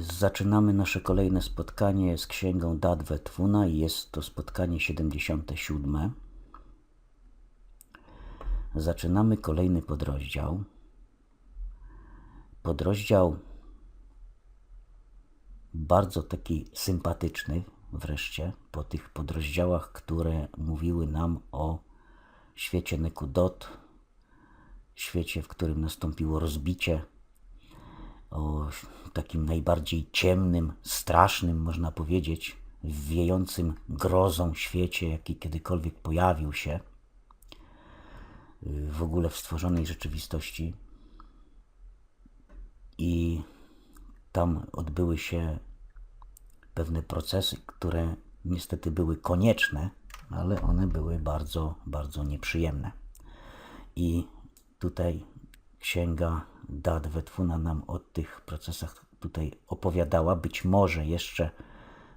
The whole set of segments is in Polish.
Zaczynamy nasze kolejne spotkanie z księgą Dadwe Twuna i jest to spotkanie 77. Zaczynamy kolejny podrozdział. Podrozdział bardzo taki sympatyczny wreszcie po tych podrozdziałach, które mówiły nam o świecie Nekudot, świecie, w którym nastąpiło rozbicie, o takim najbardziej ciemnym, strasznym, można powiedzieć, wiejącym grozą świecie, jaki kiedykolwiek pojawił się w ogóle w stworzonej rzeczywistości. I tam odbyły się pewne procesy, które niestety były konieczne, ale one były bardzo, bardzo nieprzyjemne. I tutaj księga Dad Wetfuna nam o tych procesach tutaj opowiadała. Być może jeszcze,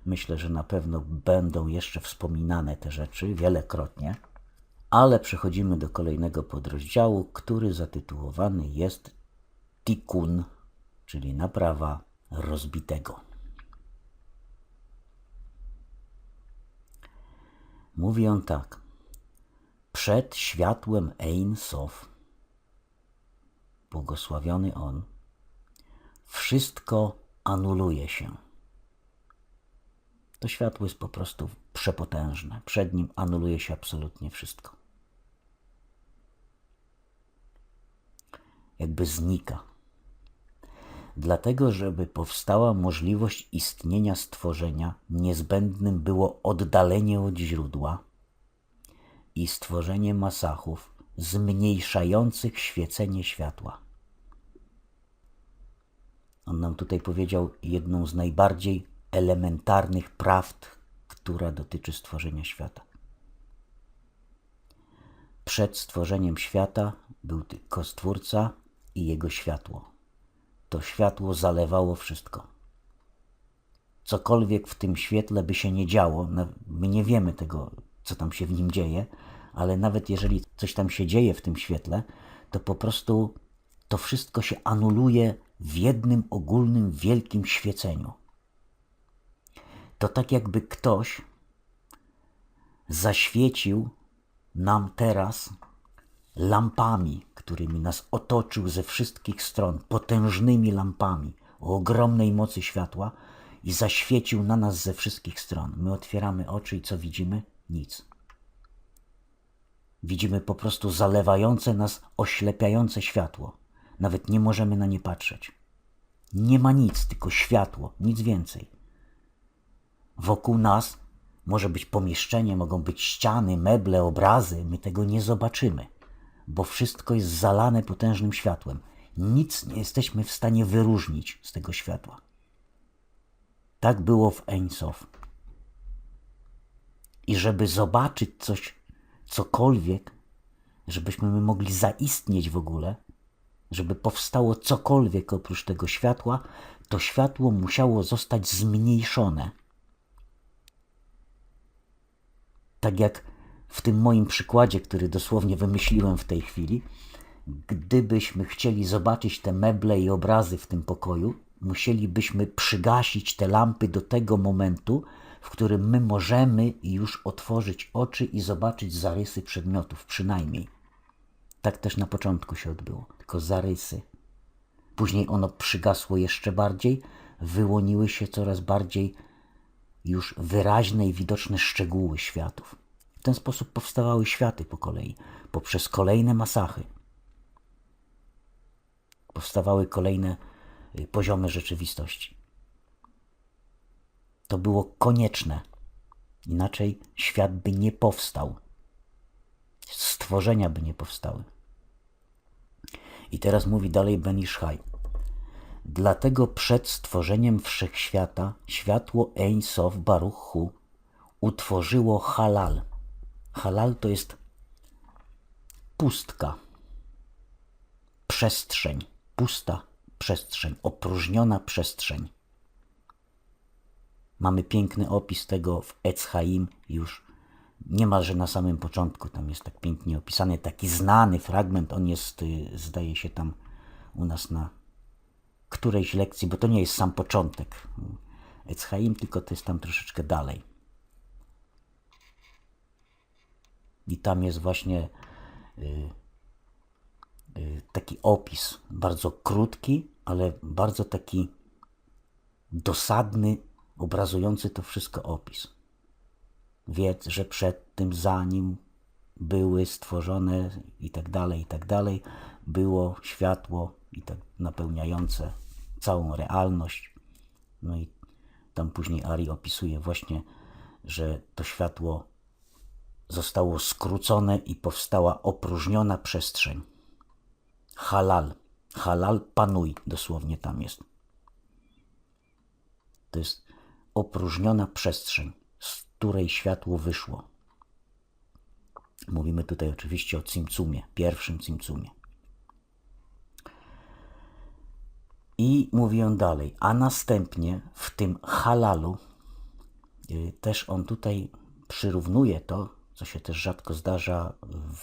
myślę, że na pewno będą jeszcze wspominane te rzeczy wielokrotnie, ale przechodzimy do kolejnego podrozdziału, który zatytułowany jest Tikun, czyli naprawa rozbitego. Mówi on tak. Przed światłem Ein Sof, błogosławiony On, wszystko anuluje się. To światło jest po prostu przepotężne. Przed nim anuluje się absolutnie wszystko. Jakby znika. Dlatego, żeby powstała możliwość istnienia stworzenia, niezbędnym było oddalenie od źródła i stworzenie masachów zmniejszających świecenie światła. On nam tutaj powiedział jedną z najbardziej elementarnych prawd, która dotyczy stworzenia świata. Przed stworzeniem świata był tylko Stwórca i Jego światło. To światło zalewało wszystko. Cokolwiek w tym świetle by się nie działo, my nie wiemy tego, co tam się w nim dzieje, ale nawet jeżeli coś tam się dzieje w tym świetle, to po prostu to wszystko się anuluje w jednym ogólnym, wielkim świeceniu. To tak jakby ktoś zaświecił nam teraz lampami, którymi nas otoczył ze wszystkich stron, potężnymi lampami o ogromnej mocy światła i zaświecił na nas ze wszystkich stron. My otwieramy oczy i co widzimy? Nic. Widzimy po prostu zalewające nas, oślepiające światło. Nawet nie możemy na nie patrzeć. Nie ma nic, tylko światło, nic więcej. Wokół nas może być pomieszczenie, mogą być ściany, meble, obrazy. My tego nie zobaczymy, bo wszystko jest zalane potężnym światłem. Nic nie jesteśmy w stanie wyróżnić z tego światła. Tak było w Ein Sof. I żeby zobaczyć coś, cokolwiek, żebyśmy my mogli zaistnieć w ogóle, żeby powstało cokolwiek oprócz tego światła, to światło musiało zostać zmniejszone. Tak jak w tym moim przykładzie, który dosłownie wymyśliłem w tej chwili, gdybyśmy chcieli zobaczyć te meble i obrazy w tym pokoju, musielibyśmy przygasić te lampy do tego momentu, w którym my możemy już otworzyć oczy i zobaczyć zarysy przedmiotów, przynajmniej. Tak też na początku się odbyło, tylko zarysy. Później ono przygasło jeszcze bardziej, wyłoniły się coraz bardziej już wyraźne i widoczne szczegóły światów. W ten sposób powstawały światy po kolei, poprzez kolejne masachy. Powstawały kolejne y, poziomy rzeczywistości. To było konieczne. Inaczej świat by nie powstał. Stworzenia by nie powstały. I teraz mówi dalej Ben Iszhaj. Dlatego przed stworzeniem wszechświata światło Ein Sof Baruch Hu utworzyło halal. Halal to jest pustka, przestrzeń, pusta przestrzeń, opróżniona przestrzeń. Mamy piękny opis tego w Etzhaim już niemalże na samym początku. Tam jest tak pięknie opisany taki znany fragment. On jest, y, zdaje się, tam u nas na którejś lekcji, bo to nie jest sam początek Etzchaim, tylko to jest tam troszeczkę dalej. I tam jest właśnie y, y, taki opis, bardzo krótki, ale bardzo taki dosadny, obrazujący to wszystko opis. Wiedz, że przed tym, zanim były stworzone i tak dalej, i tak dalej, było światło i tak napełniające całą realność. No i tam później Ari opisuje właśnie, że to światło zostało skrócone i powstała opróżniona przestrzeń. Halal. Halal panuj, dosłownie tam jest. To jest opróżniona przestrzeń, której światło wyszło. Mówimy tutaj oczywiście o Cimcumie, pierwszym Cimcumie. I mówi on dalej, a następnie w tym halalu, y, też on tutaj przyrównuje to, co się też rzadko zdarza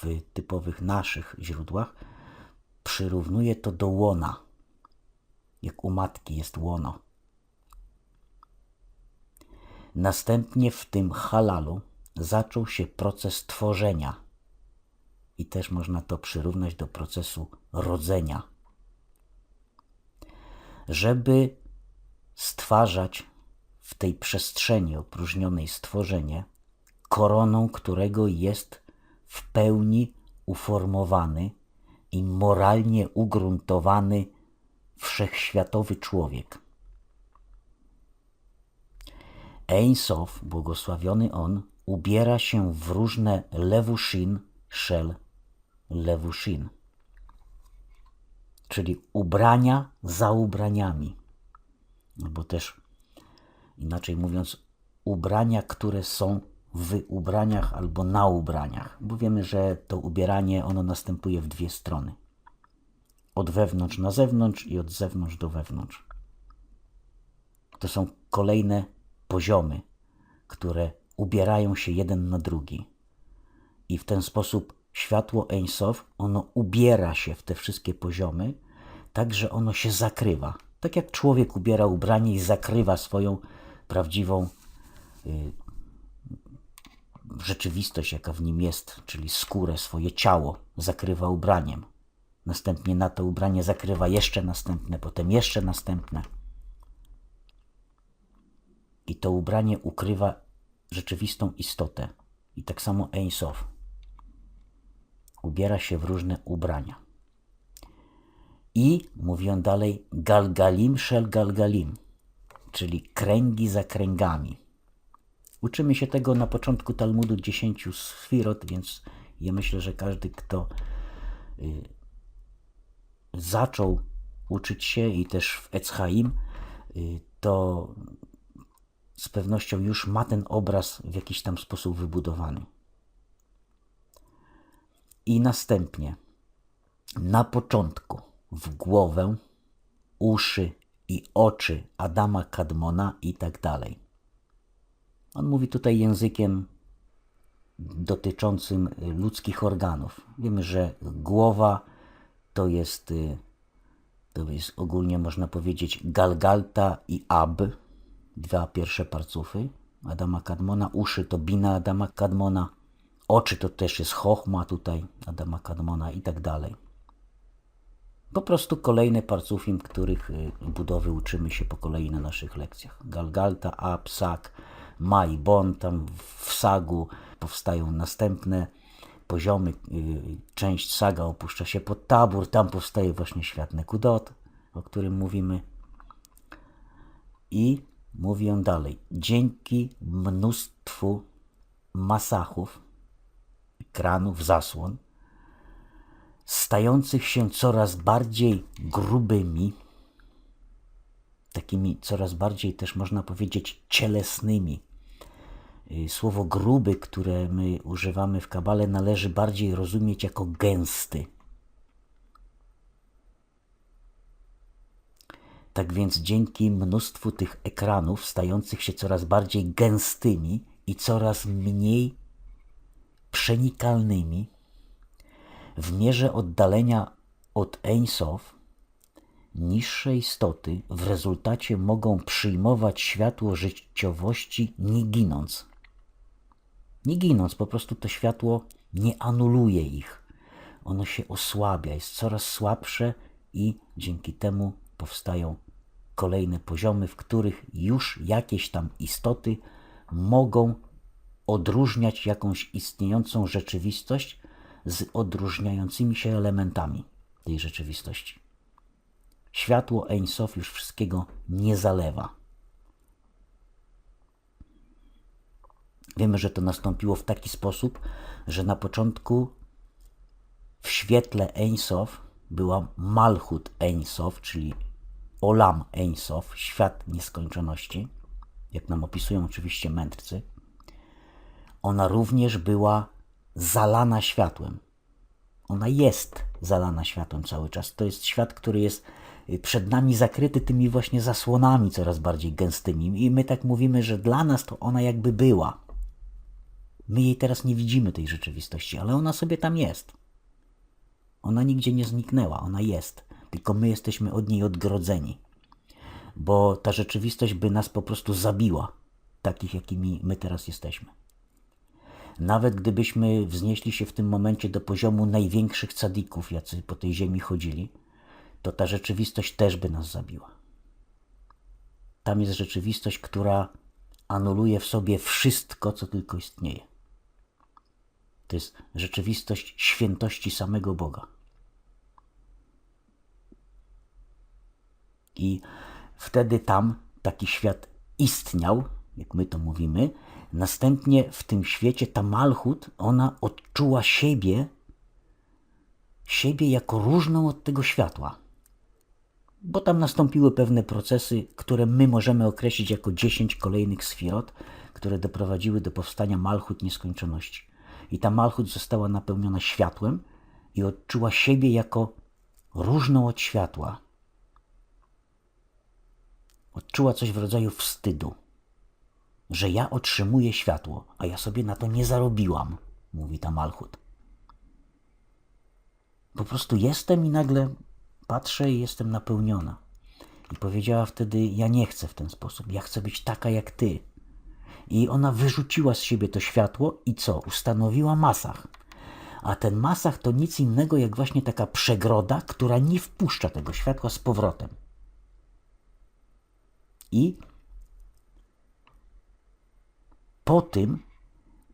w typowych naszych źródłach, przyrównuje to do łona, jak u matki jest łono. Następnie w tym halalu zaczął się proces tworzenia. I też można to przyrównać do procesu rodzenia. Żeby stwarzać w tej przestrzeni opróżnionej stworzenie, koroną którego jest w pełni uformowany i moralnie ugruntowany wszechświatowy człowiek. Ein Sof, błogosławiony on, ubiera się w różne lewuszin, szel lewuszin, czyli ubrania za ubraniami, albo też inaczej mówiąc, ubrania, które są w ubraniach albo na ubraniach, bo wiemy, że to ubieranie ono następuje w dwie strony. Od wewnątrz na zewnątrz i od zewnątrz do wewnątrz. To są kolejne poziomy, które ubierają się jeden na drugi. I w ten sposób światło Ein Sof, ono ubiera się w te wszystkie poziomy, tak że ono się zakrywa. Tak jak człowiek ubiera ubranie i zakrywa swoją prawdziwą y, rzeczywistość, jaka w nim jest, czyli skórę, swoje ciało, zakrywa ubraniem. Następnie na to ubranie zakrywa jeszcze następne, potem jeszcze następne. I to ubranie ukrywa rzeczywistą istotę. I tak samo Ein Sof ubiera się w różne ubrania. I, mówi on dalej, galgalim shel galgalim, czyli kręgi za kręgami. Uczymy się tego na początku Talmudu dziesięciu sfirot, więc ja myślę, że każdy, kto y, zaczął uczyć się i też w Etzchaim, y, to z pewnością już ma ten obraz w jakiś tam sposób wybudowany. I następnie na początku w głowę, uszy i oczy Adama Kadmona i tak dalej. On mówi tutaj językiem dotyczącym ludzkich organów. Wiemy, że głowa to jest, y, to jest ogólnie można powiedzieć Galgalta i Ab, dwa pierwsze parcufy Adama Kadmona, uszy to Bina Adama Kadmona, oczy to też jest Chochma tutaj Adama Kadmona i tak dalej. Po prostu kolejne parcufim, których y, budowy uczymy się po kolei na naszych lekcjach. Galgalta, Ab, Sak, Ma i Bon, tam w Sagu powstają następne poziomy. Y, część Saga opuszcza się pod tabór, tam powstaje właśnie świat Kudot, o którym mówimy. I Mówi on dalej. Dzięki mnóstwu masachów, ekranów, zasłon, stających się coraz bardziej grubymi, takimi coraz bardziej też można powiedzieć cielesnymi. Y, słowo gruby, które my używamy w kabale, należy bardziej rozumieć jako gęsty Tak więc dzięki mnóstwu tych ekranów stających się coraz bardziej gęstymi i coraz mniej przenikalnymi, w mierze oddalenia od Ein niższe istoty w rezultacie mogą przyjmować światło życiowości nie ginąc. Nie ginąc, po prostu to światło nie anuluje ich. Ono się osłabia, jest coraz słabsze i dzięki temu powstają kolejne poziomy, w których już jakieś tam istoty mogą odróżniać jakąś istniejącą rzeczywistość z odróżniającymi się elementami tej rzeczywistości. Światło Ein Sof już wszystkiego nie zalewa. Wiemy, że to nastąpiło w taki sposób, że na początku w świetle Ein Sof była Malchut Ein Sof, czyli Olam Ein Sof, świat nieskończoności, jak nam opisują oczywiście mędrcy. Ona również była zalana światłem. Ona jest zalana światłem cały czas. To jest świat, który jest y, przed nami zakryty tymi właśnie zasłonami coraz bardziej gęstymi. I my tak mówimy, że dla nas to ona jakby była. My jej teraz nie widzimy tej rzeczywistości, ale ona sobie tam jest. Ona nigdzie nie zniknęła, ona jest. Tylko my jesteśmy od niej odgrodzeni. Bo ta rzeczywistość by nas po prostu zabiła, takich jakimi my teraz jesteśmy. Nawet gdybyśmy wznieśli się w tym momencie do poziomu największych cadików, jacy po tej ziemi chodzili, to ta rzeczywistość też by nas zabiła. Tam jest rzeczywistość, która anuluje w sobie wszystko, co tylko istnieje. To jest rzeczywistość świętości samego Boga. I wtedy tam taki świat istniał, jak my to mówimy. Następnie w tym świecie ta Malchut, ona odczuła siebie, siebie jako różną od tego światła. Bo tam nastąpiły pewne procesy, które my możemy określić jako dziesięć kolejnych sfirot, które doprowadziły do powstania Malchut nieskończoności. I ta Malchut została napełniona światłem i odczuła siebie jako różną od światła. Odczuła coś w rodzaju wstydu, że ja otrzymuję światło, a ja sobie na to nie zarobiłam, mówi ta Malchut. Po prostu jestem i nagle patrzę i jestem napełniona. I powiedziała wtedy: Ja nie chcę w ten sposób, ja chcę być taka jak ty. I ona wyrzuciła z siebie to światło i co? Ustanowiła masach. A ten masach to nic innego jak właśnie taka przegroda, która nie wpuszcza tego światła z powrotem. I po tym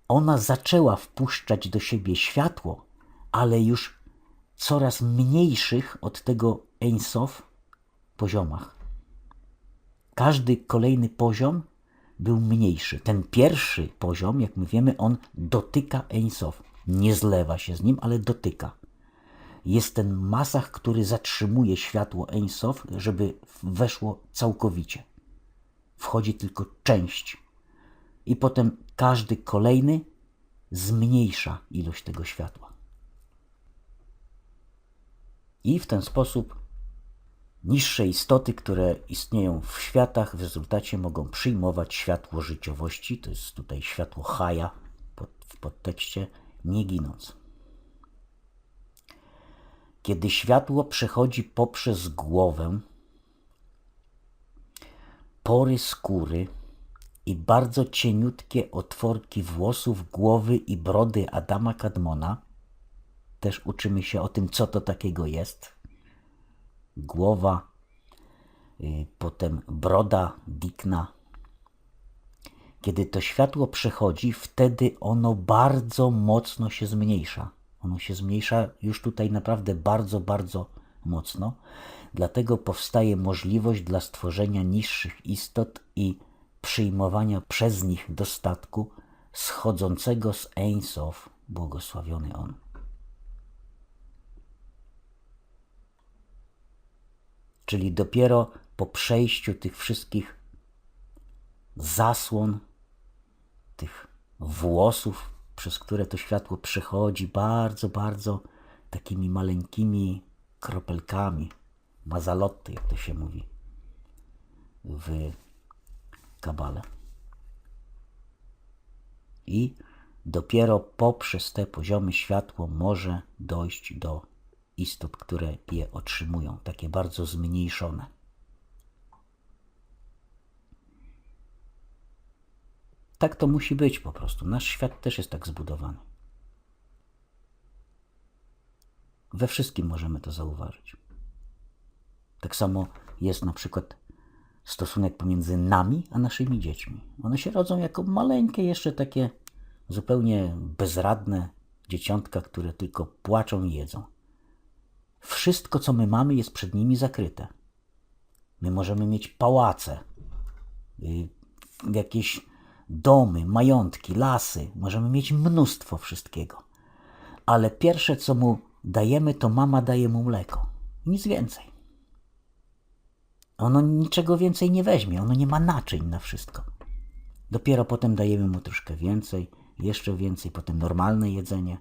ona zaczęła wpuszczać do siebie światło, ale już coraz mniejszych od tego Ein Sof poziomach. Każdy kolejny poziom był mniejszy. Ten pierwszy poziom, jak my wiemy, on dotyka Ein Sof. Nie zlewa się z nim, ale dotyka. Jest ten masach, który zatrzymuje światło Ein Sof, żeby weszło całkowicie. Wchodzi tylko część. I potem każdy kolejny zmniejsza ilość tego światła. I w ten sposób niższe istoty, które istnieją w światach, w rezultacie mogą przyjmować światło życiowości, to jest tutaj światło Haja pod, w podtekście, nie ginąc. Kiedy światło przechodzi poprzez głowę, pory skóry i bardzo cieniutkie otworki włosów głowy i brody Adama Kadmona, też uczymy się o tym, co to takiego jest. Głowa, y, potem broda Dikna. Kiedy to światło przechodzi, wtedy ono bardzo mocno się zmniejsza. Ono się zmniejsza już tutaj naprawdę bardzo, bardzo mocno. Dlatego powstaje możliwość dla stworzenia niższych istot i przyjmowania przez nich dostatku schodzącego z Ein błogosławiony On. Czyli dopiero po przejściu tych wszystkich zasłon, tych włosów, przez które to światło przechodzi bardzo, bardzo takimi maleńkimi kropelkami, mazalotty, jak to się mówi w kabale. I dopiero poprzez te poziomy światło może dojść do istot, które je otrzymują, takie bardzo zmniejszone. Tak to musi być po prostu. Nasz świat też jest tak zbudowany. We wszystkim możemy to zauważyć. Tak samo jest na przykład stosunek pomiędzy nami a naszymi dziećmi. One się rodzą jako maleńkie, jeszcze takie zupełnie bezradne dzieciątka, które tylko płaczą i jedzą. Wszystko, co my mamy, jest przed nimi zakryte. My możemy mieć pałace, y, jakieś domy, majątki, lasy, możemy mieć mnóstwo wszystkiego. Ale pierwsze, co mu dajemy, to mama daje mu mleko. Nic więcej. Ono niczego więcej nie weźmie, ono nie ma naczyń na wszystko. Dopiero potem dajemy mu troszkę więcej, jeszcze więcej, potem normalne jedzenie.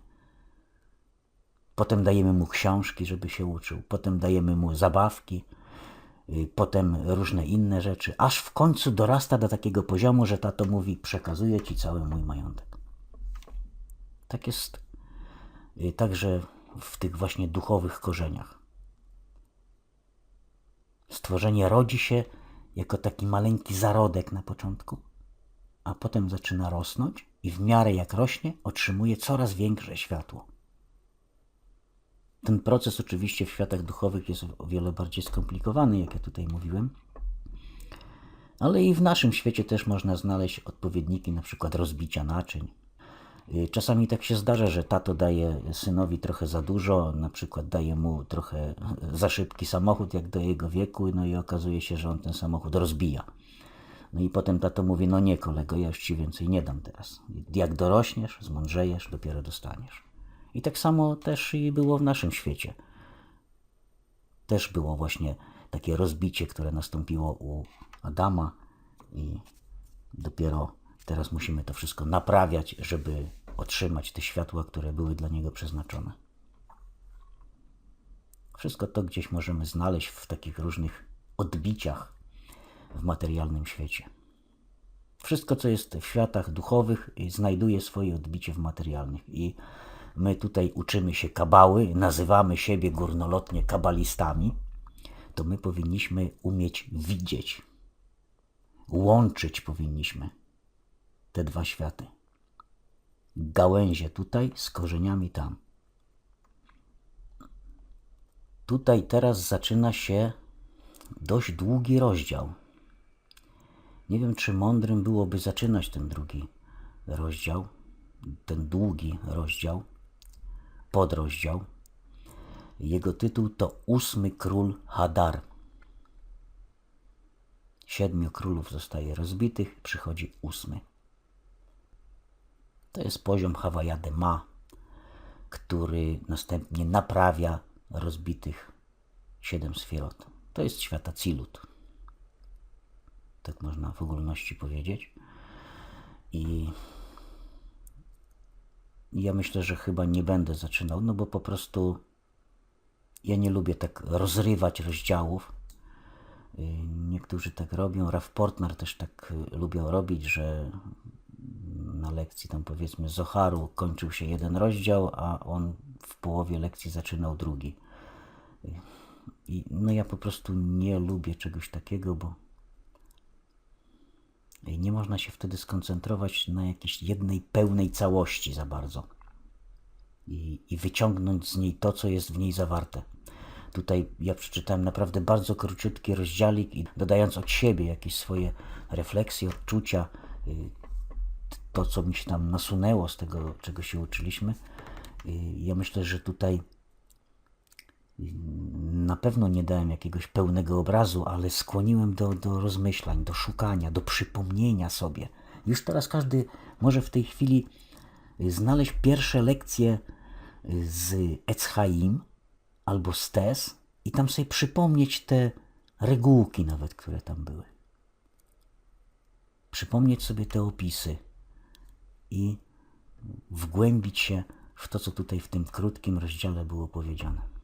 Potem dajemy mu książki, żeby się uczył, potem dajemy mu zabawki, y, potem różne inne rzeczy, aż w końcu dorasta do takiego poziomu, że tato mówi: Przekazuję ci cały mój majątek. Tak jest y, także w tych właśnie duchowych korzeniach. Stworzenie rodzi się jako taki maleńki zarodek na początku, a potem zaczyna rosnąć i w miarę jak rośnie, otrzymuje coraz większe światło. Ten proces oczywiście w światach duchowych jest o wiele bardziej skomplikowany, jak ja tutaj mówiłem, ale i w naszym świecie też można znaleźć odpowiedniki na przykład rozbicia naczyń. Czasami tak się zdarza, że tato daje synowi trochę za dużo, na przykład daje mu trochę za szybki samochód, jak do jego wieku, no i okazuje się, że on ten samochód rozbija. No i potem tato mówi, no nie kolego, ja już ci więcej nie dam teraz. Jak dorośniesz, zmądrzejesz, dopiero dostaniesz. I tak samo też i było w naszym świecie. Też było właśnie takie rozbicie, które nastąpiło u Adama i dopiero teraz musimy to wszystko naprawiać, żeby otrzymać te światła, które były dla niego przeznaczone. Wszystko to gdzieś możemy znaleźć w takich różnych odbiciach w materialnym świecie. Wszystko, co jest w światach duchowych, znajduje swoje odbicie w materialnych. I my tutaj uczymy się kabały, nazywamy siebie górnolotnie kabalistami, to my powinniśmy umieć widzieć. Łączyć powinniśmy te dwa światy. Gałęzie tutaj z korzeniami tam. Tutaj teraz zaczyna się dość długi rozdział. Nie wiem, czy mądrym byłoby zaczynać ten drugi rozdział, ten długi rozdział, podrozdział. Jego tytuł to Ósmy Król Hadar. Siedmiu królów zostaje rozbitych, przychodzi ósmy. To jest poziom Hawajade Ma, który następnie naprawia rozbitych siedem sfirot. To jest świata Cilut. Tak można w ogólności powiedzieć. I ja myślę, że chyba nie będę zaczynał, no bo po prostu ja nie lubię tak rozrywać rozdziałów. Y, Niektórzy tak robią. Raf Portner też tak y, lubią robić, że na lekcji tam powiedzmy Zoharu kończył się jeden rozdział, a on w połowie lekcji zaczynał drugi. I no ja po prostu nie lubię czegoś takiego, bo nie można się wtedy skoncentrować na jakiejś jednej pełnej całości za bardzo i, i wyciągnąć z niej to, co jest w niej zawarte. Tutaj ja przeczytałem naprawdę bardzo króciutki rozdziałik i dodając od siebie jakieś swoje refleksje, odczucia, y, to, co mi się tam nasunęło z tego, czego się uczyliśmy. Ja myślę, że tutaj na pewno nie dałem jakiegoś pełnego obrazu, ale skłoniłem do, do rozmyślań, do szukania, do przypomnienia sobie. Już teraz każdy może w tej chwili znaleźć pierwsze lekcje z Echaim albo z Tes i tam sobie przypomnieć te regułki nawet, które tam były. Przypomnieć sobie te opisy i wgłębić się w to, co tutaj w tym krótkim rozdziale było powiedziane.